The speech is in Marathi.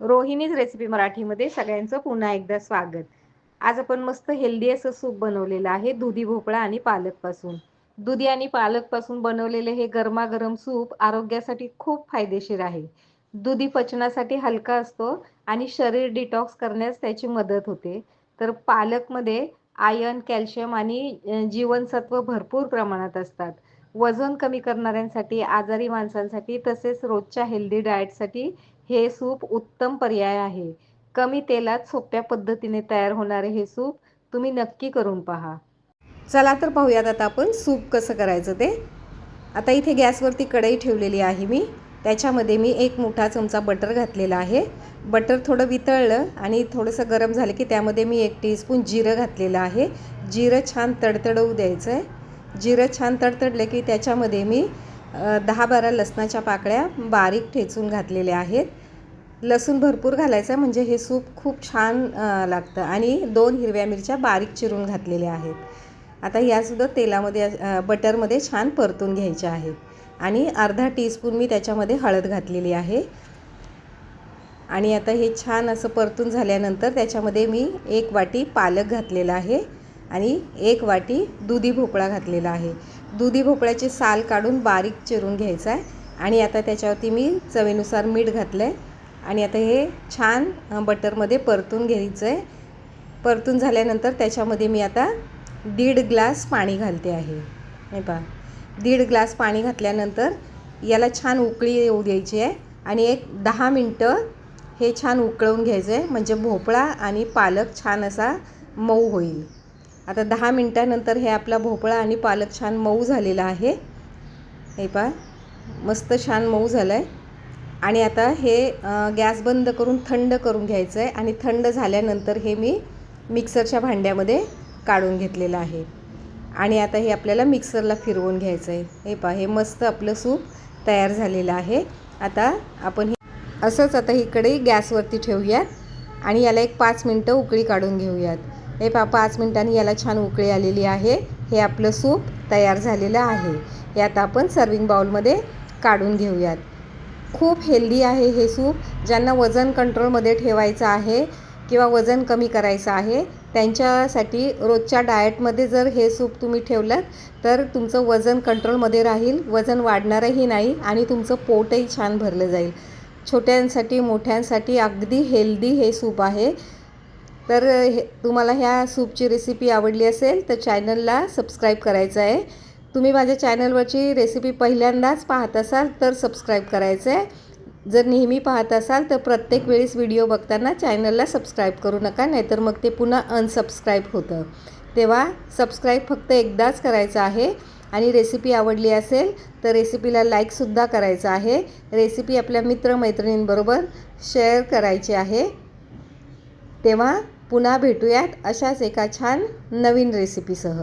रोहिणीज रेसिपी मराठीमध्ये. सगळ्यांचं पुन्हा एकदा स्वागत. आज आपण मस्त हेल्दी असं सूप बनवलेलं आहे दुधी भोपळा आणि पालकपासून. दुधी आणि पालकपासून बनवलेले हे गरमागरम सूप आरोग्यासाठी खूप फायदेशीर आहे. दुधी पचनासाठी हलका असतो आणि शरीर डिटॉक्स करण्यास त्याची मदत होते. तर पालकमध्ये आयर्न कॅल्शियम आणि जीवनसत्व भरपूर प्रमाणात असतात. वजन कमी करणाऱ्यांसाठी आजारी माणसांसाठी तसेच रोजच्या हेल्दी डाएटसाठी हे सूप उत्तम पर्याय आहे. कमी तेलात सोप्या पद्धतीने तयार होणारे हे सूप तुम्ही नक्की करून पहा. चला तर पाहूयात आता आपण सूप कसं करायचं ते. आता इथे गॅसवरती कढई ठेवलेली आहे मी. त्याच्यामध्ये मी एक मोठा चमचा बटर घातलेला आहे. बटर थोडं वितळलं आणि थोडंसं गरम झालं की त्यामध्ये मी एक टीस्पून जिरं घातलेलं आहे. जिरं छान तडतडवू द्यायचं आहे जिरं छान तडतडलं की त्याच्यामध्ये मी दहा बारा लसणाच्या पाकळ्या बारीक ठेचून घातलेल्या आहेत. लसूण भरपूर घालायचं आहे म्हणजे हे सूप खूप छान लागतं. आणि दोन हिरव्या मिरच्या बारीक चिरून घातलेल्या आहेत. आता यासुद्धा तेलामध्ये बटरमध्ये छान परतून घ्यायच्या आहेत. आणि अर्धा टीस्पून मी त्याच्यामध्ये हळद घातलेली आहे. आणि आता हे छान असं परतून झाल्यानंतर त्याच्यामध्ये मी एक वाटी पालक घातलेला आहे. आणि एक वाटी दुधी भोपळा घातलेला आहे. दुधी भोपळ्याची साल काढून बारीक चिरून घ्यायचं आहे आणि आता त्याच्यावरती मी चवीनुसार मीठ घातलं आहे आणि आता हे छान बटरमध्ये परतून घ्यायचं आहे परतून झाल्यानंतर त्याच्यामध्ये मी आता दीड ग्लास पाणी घालते आहे. नाही पहा. दीड ग्लास पाणी घातल्यानंतर याला छान उकळी येऊ द्यायची आहे. आणि एक दहा मिनटं हे छान उकळवून घ्यायचं आहे म्हणजे भोपळा आणि पालक छान असा मऊ होईल. आता दहा मिनटानंतर हे आपला भोपळा आणि पालक छान मऊ झालेला आहे. हे पहा मस्त छान मऊ झालं आहे आणि आता हे गॅस बंद करून थंड करून घ्यायचं आहे आणि थंड झाल्यानंतर हे मी मिक्सरच्या भांड्यामध्ये काढून घेतलेलं आहे. आणि आता हे आपल्याला मिक्सरला फिरवून घ्यायचं आहे हे पहा हे मस्त आपलं सूप तयार झालेलं आहे. आता आपण हे असंच आता इकडे गॅसवरती ठेवूयात आणि याला एक पाच मिनटं उकळी काढून घेऊयात. हे पा पाच मिनटांनी याला छान उकळी आलेली आहे. हे आपलं सूप तयार झालेलं आहे. हे आता आपण सर्विंग बाउलमध्ये काढून घेऊयात. खूप हेल्दी आहे हे सूप. ज्यांना वजन कंट्रोलमध्ये ठेवायचं आहे किंवा वजन कमी करायचं आहे त्यांच्यासाठी रोजच्या डाएटमध्ये जर हे सूप तुम्ही ठेवलं तर तुमचं वजन कंट्रोलमध्ये राहील. वजन वाढणारही नाही आणि तुमचं पोटही छान भरलं जाईल. छोट्यांसाठी मोठ्यांसाठी अगदी हेल्दी हे सूप आहे. तर हे तुम्हाला ह्या सूपची रेसिपी आवडली असेल तर चॅनलला सबस्क्राईब करायचं आहे. तुम्ही माझ्या चॅनलवरची रेसिपी पहिल्यांदाच पाहत असाल तर सबस्क्राईब करायचं आहे. जर नेहमी पाहत असाल तर प्रत्येक वेळेस व्हिडिओ बघताना चॅनलला सबस्क्राईब करू नका नाहीतर मग ते पुन्हा अनसबस्क्राईब होतं. तेव्हा सबस्क्राईब फक्त एकदाच करायचं आहे आणि रेसिपी आवडली असेल तर रेसिपीला लाईकसुद्धा करायचं आहे. रेसिपी आपल्या मित्रमैत्रिणींबरोबर शेअर करायची आहे. तेव्हा पुन्हा भेटूयात अशाच एका छान नवीन रेसिपीसह